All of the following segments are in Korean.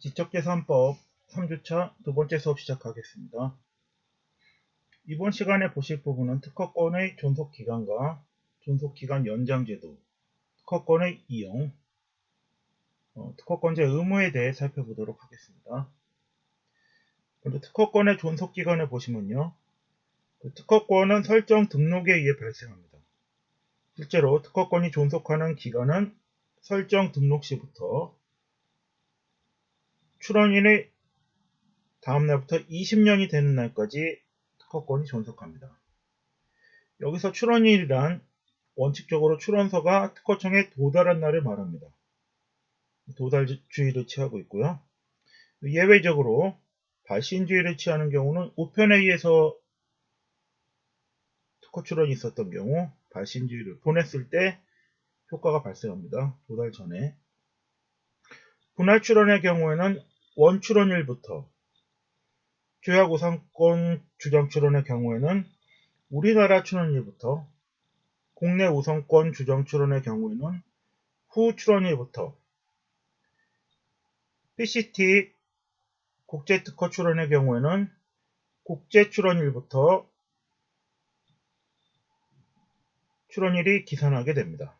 지적재산법 3주차 두 번째 수업 시작하겠습니다. 이번 시간에 보실 부분은 특허권의 존속기간과 존속기간 연장제도, 특허권의 이용, 어, 특허권자 의무에 대해 살펴보도록 하겠습니다. 먼저 특허권의 존속기간을 보시면요. 그 특허권은 설정 등록에 의해 발생합니다. 실제로 특허권이 존속하는 기간은 설정 등록 시부터 출원일의 다음 날부터 20년이 되는 날까지 특허권이 존속합니다. 여기서 출원일이란 원칙적으로 출원서가 특허청에 도달한 날을 말합니다. 도달주의를 취하고 있고요. 예외적으로 발신주의를 취하는 경우는 우편에 의해서 특허 출원이 있었던 경우 발신주의를 보냈을 때 효과가 발생합니다. 도달 전에. 분할 출원의 경우에는 원출원일부터 조약 우선권 주장 출원의 경우에는 우리나라 출원일부터 국내 우선권 주장 출원의 경우에는 후 출원일부터 PCT 국제특허 출원의 경우에는 국제 출원일부터 출원일이 기산하게 됩니다.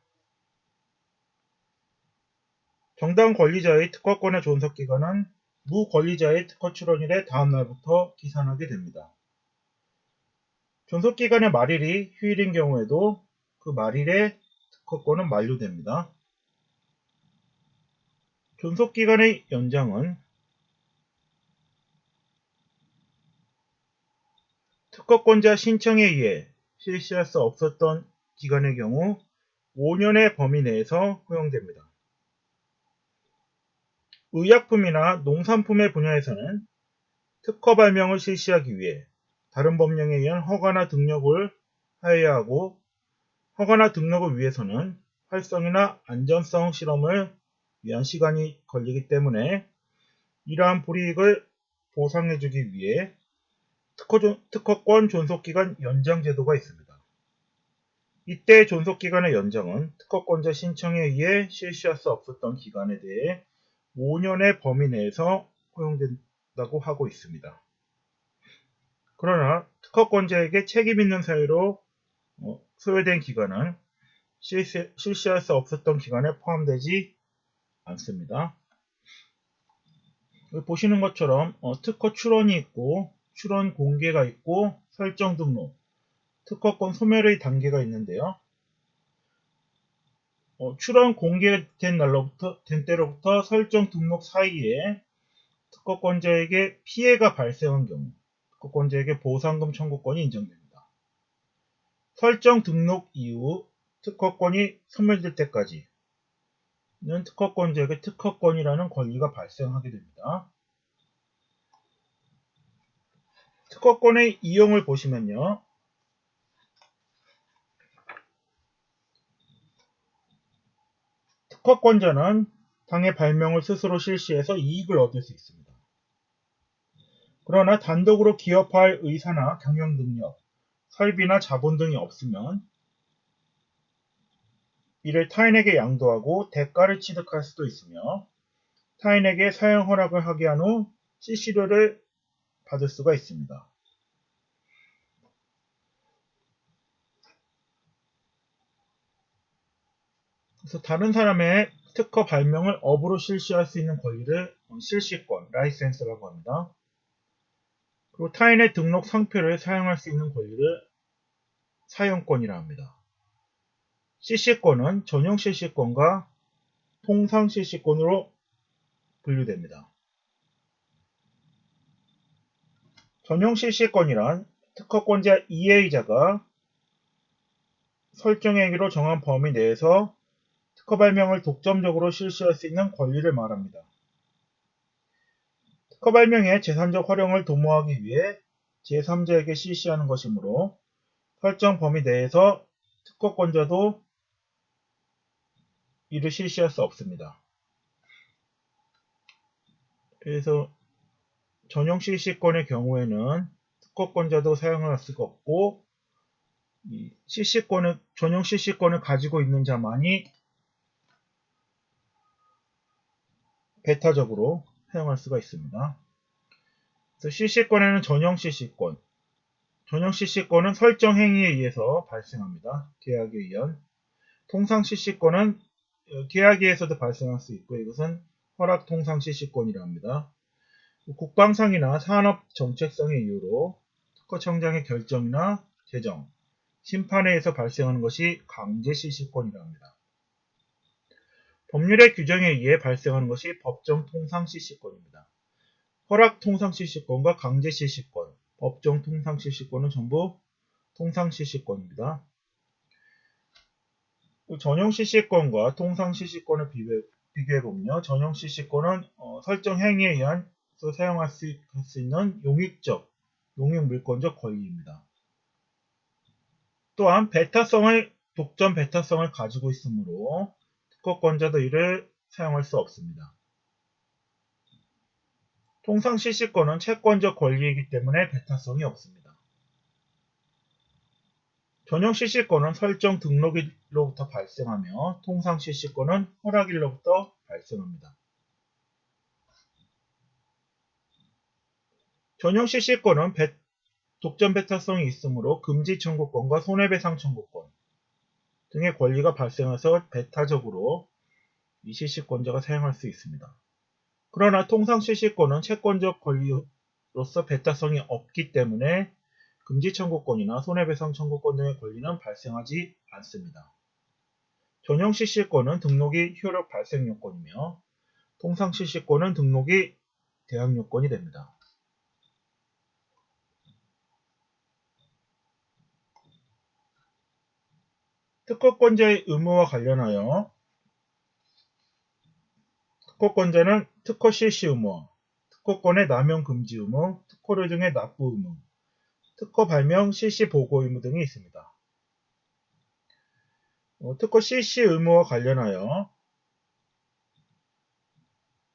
정당 권리자의 특허권의 존속기간은 무권리자의 특허 출원일의 다음 날부터 기산하게 됩니다. 존속기간의 말일이 휴일인 경우에도 그 말일에 특허권은 만료됩니다. 존속기간의 연장은 특허권자 신청에 의해 실시할 수 없었던 기간의 경우 5년의 범위 내에서 허용됩니다. 의약품이나 농산품의 분야에서는 특허 발명을 실시하기 위해 다른 법령에 의한 허가나 등록을 하여야 하고 허가나 등록을 위해서는 활성이나 안전성 실험을 위한 시간이 걸리기 때문에 이러한 불이익을 보상해주기 위해 특허, 권 존속기간 연장 제도가 있습니다. 이때 존속기간의 연장은 특허권자 신청에 의해 실시할 수 없었던 기간에 대해 5년의 범위 내에서 허용된다고 하고 있습니다. 그러나 특허권자에게 책임 있는 사유로 어, 소요된 기간은 실시, 실시할 수 없었던 기간에 포함되지 않습니다. 보시는 것처럼 어, 특허 출원이 있고 출원 공개가 있고 설정 등록, 특허권 소멸의 단계가 있는데요. 어, 출원 공개된 날로부터 된 때로부터 설정 등록 사이에 특허권자에게 피해가 발생한 경우 특허권자에게 보상금 청구권이 인정됩니다. 설정 등록 이후 특허권이 소멸될 때까지는 특허권자에게 특허권이라는 권리가 발생하게 됩니다. 특허권의 이용을 보시면요. 특허권자는 당의 발명을 스스로 실시해서 이익을 얻을 수 있습니다. 그러나 단독으로 기업화할 의사나 경영 능력, 설비나 자본 등이 없으면 이를 타인에게 양도하고 대가를 취득할 수도 있으며 타인에게 사용 허락을 하게 한 후 CC료를 받을 수가 있습니다. 그래서 다른 사람의 특허 발명을 업으로 실시할 수 있는 권리를 실시권, 라이센스라고 합니다. 그리고 타인의 등록 상표를 사용할 수 있는 권리를 사용권이라 합니다. CC권은 전용 CC권과 통상 CC권으로 분류됩니다. 전용 CC권이란 특허권자 이해의자가 설정행위로 정한 범위 내에서 특허 발명을 독점적으로 실시할 수 있는 권리를 말합니다. 특허 발명의 재산적 활용을 도모하기 위해 제3자에게 실시하는 것이므로 설정 범위 내에서 특허권자도 이를 실시할 수 없습니다. 그래서 전용 실시권의 경우에는 특허권자도 사용할 수가 없고 실시권을 전용 실시권을 가지고 있는 자만이 배타적으로 사용할 수가 있습니다. CC권에는 전형 CC권, 전형 CC권은 설정 행위에 의해서 발생합니다. 계약에 의한. 통상 CC권은 계약에 의해서도 발생할 수 있고 이것은 허락 통상 CC권이라 합니다. 국방상이나 산업 정책성의 이유로 특허청장의 결정이나 재정, 심판에 의해서 발생하는 것이 강제 CC권이라 합니다. 법률의 규정에 의해 발생하는 것이 법정 통상 CC권입니다. 허락 통상 CC권과 강제 CC권, 법정 통상 CC권은 전부 통상 CC권입니다. 전용 CC권과 통상 CC권을 비교해 보면요. 전용 CC권은 어, 설정 행위에 의한 사용할 수, 수 있는 용익적, 용익 물권적 권리입니다. 또한 베타성을 독점 베타성을 가지고 있으므로 특허권자도 이를 사용할 수 없습니다. 통상 CC권은 채권적 권리이기 때문에 베타성이 없습니다. 전용 CC권은 설정 등록일로부터 발생하며 통상 CC권은 허락일로부터 발생합니다. 전용 CC권은 독점 배타성이 있으므로 금지 청구권과 손해배상 청구권 등의 권리가 발생해서 배타적으로 이 CC권자가 사용할 수 있습니다. 그러나 통상 CC권은 채권적 권리로서 배타성이 없기 때문에 금지 청구권이나 손해배상 청구권 등의 권리는 발생하지 않습니다. 전용 CC권은 등록이 효력 발생 요건이며 통상 CC권은 등록이 대항 요건이 됩니다. 특허권자의 의무와 관련하여 특허권자는 특허 실시 의무, 특허권의 남용 금지 의무, 특허료 등의 납부 의무, 특허 발명 실시 보고 의무 등이 있습니다. 어, 특허 실시 의무와 관련하여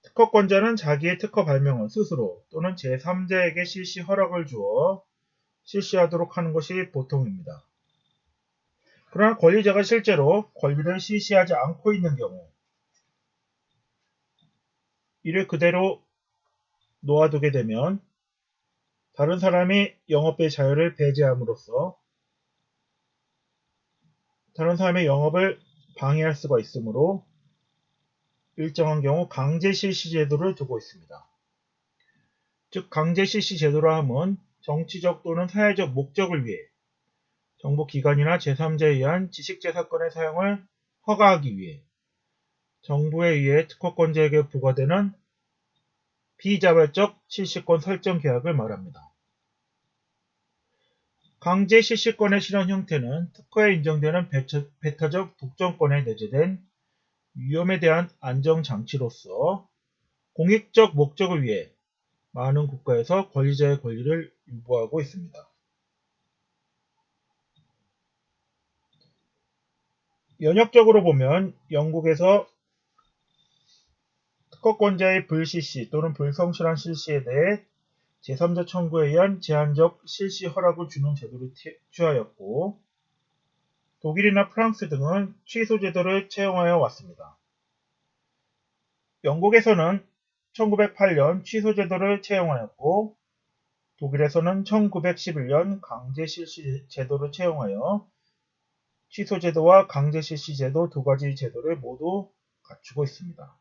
특허권자는 자기의 특허 발명을 스스로 또는 제3자에게 실시 허락을 주어 실시하도록 하는 것이 보통입니다. 그러나 권리자가 실제로 권리를 실시하지 않고 있는 경우 이를 그대로 놓아두게 되면 다른 사람이 영업의 자유를 배제함으로써 다른 사람의 영업을 방해할 수가 있으므로 일정한 경우 강제 실시 제도를 두고 있습니다. 즉 강제 실시 제도라 함은 정치적 또는 사회적 목적을 위해 정부기관이나 제3자에 의한 지식재산권의 사용을 허가하기 위해 정부에 의해 특허권자에게 부과되는 비자발적 실시권 설정 계약을 말합니다. 강제 실시권의 실현 형태는 특허에 인정되는 배타적 독점권에 내재된 위험에 대한 안정장치로서 공익적 목적을 위해 많은 국가에서 권리자의 권리를 유보하고 있습니다. 연역적으로 보면 영국에서 특허권자의 불실시 또는 불성실한 실시에 대해 제3자 청구에 의한 제한적 실시 허락을 주는 제도를 취하였고 독일이나 프랑스 등은 취소 제도를 채용하여 왔습니다. 영국에서는 1908년 취소 제도를 채용하였고 독일에서는 1911년 강제 실시 제도를 채용하여 취소 제도와 강제 실시 제도 두 가지 제도를 모두 갖추고 있습니다.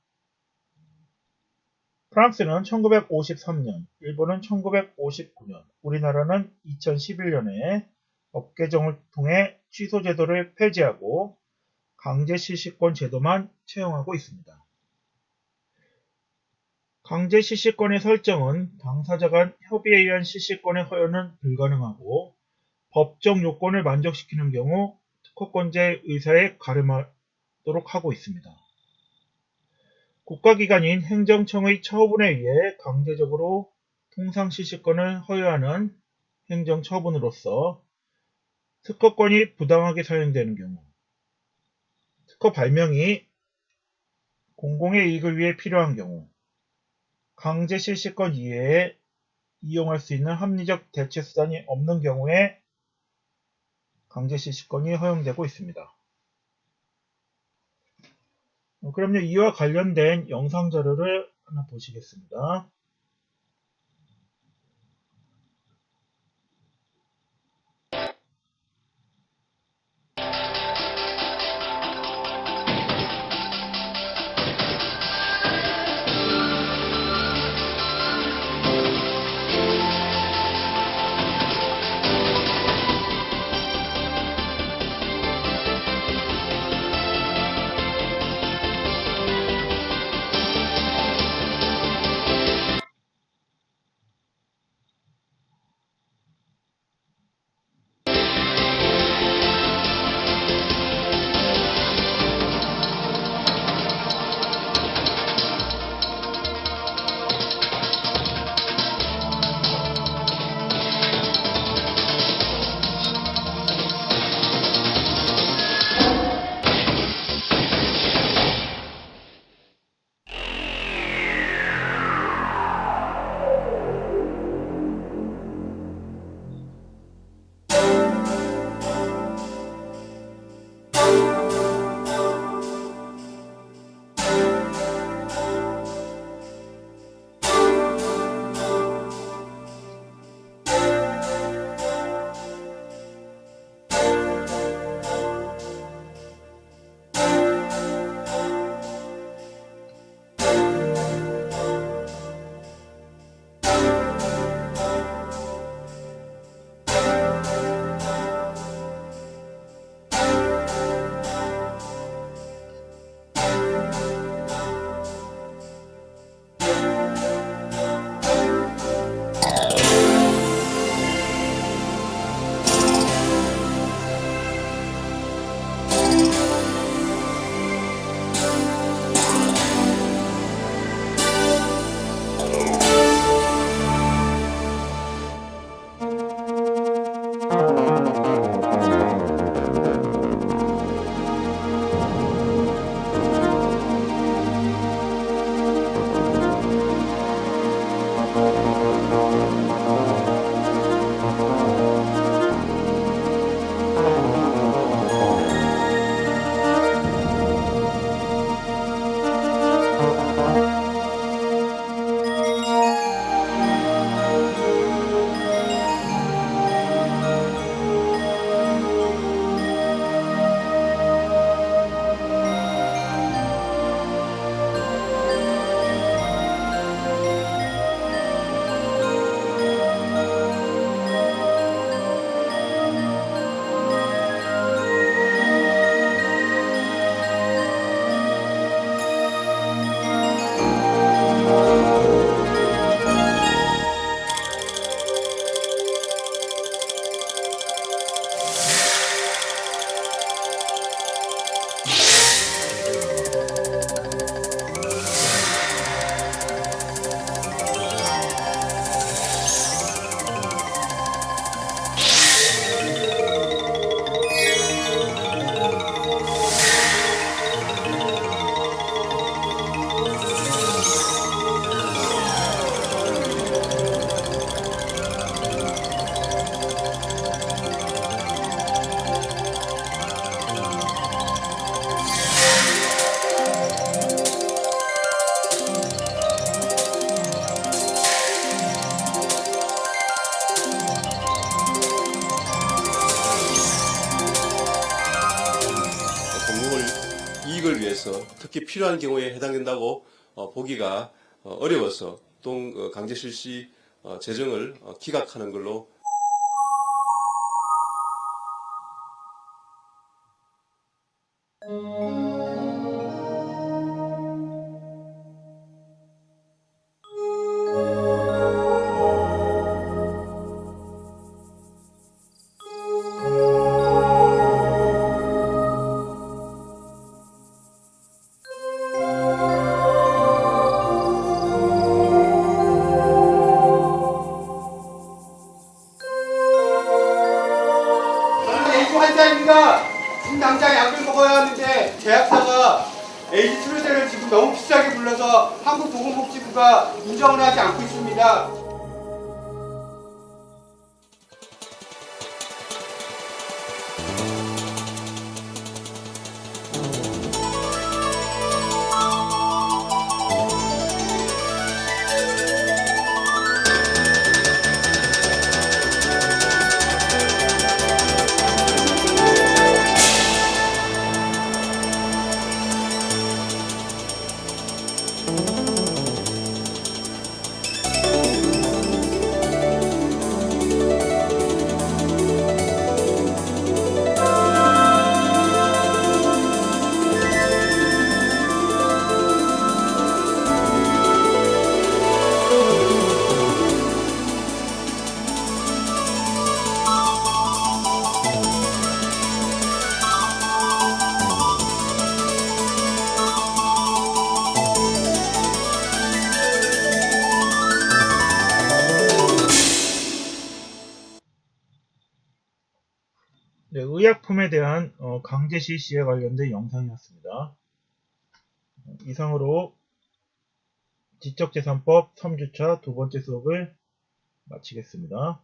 프랑스는 1953년, 일본은 1959년, 우리나라는 2011년에 법 개정을 통해 취소 제도를 폐지하고 강제 실시권 제도만 채용하고 있습니다. 강제 실시권의 설정은 당사자 간 협의에 의한 실시권의 허용은 불가능하고 법정 요건을 만족시키는 경우 특허권자의 의사에 가름하도록 하고 있습니다. 국가기관인 행정청의 처분에 의해 강제적으로 통상 실시권을 허용하는 행정처분으로서 특허권이 부당하게 사용되는 경우 특허 발명이 공공의 이익을 위해 필요한 경우 강제 실시권 이외에 이용할 수 있는 합리적 대체 수단이 없는 경우에 강제 실시권이 허용되고 있습니다. 어, 그럼요, 이와 관련된 영상 자료를 하나 보시겠습니다. 특히 필요한 경우에 해당된다고 어, 보기가 어, 어려워서 동 어, 강제 실시 어, 재정을 어, 기각하는 걸로 에이즈 환자입니다. 지금 당장 약을 먹어야 하는데 제약사가 에이즈 치료제를 지금 너무 비싸게 불러서 한국보건복지부가 인정을 하지 않고 있습니다. 의약품에 대한 어, 강제 실시에 관련된 영상이었습니다. 어, 이상으로 지적재산법 3주차 두 번째 수업을 마치겠습니다.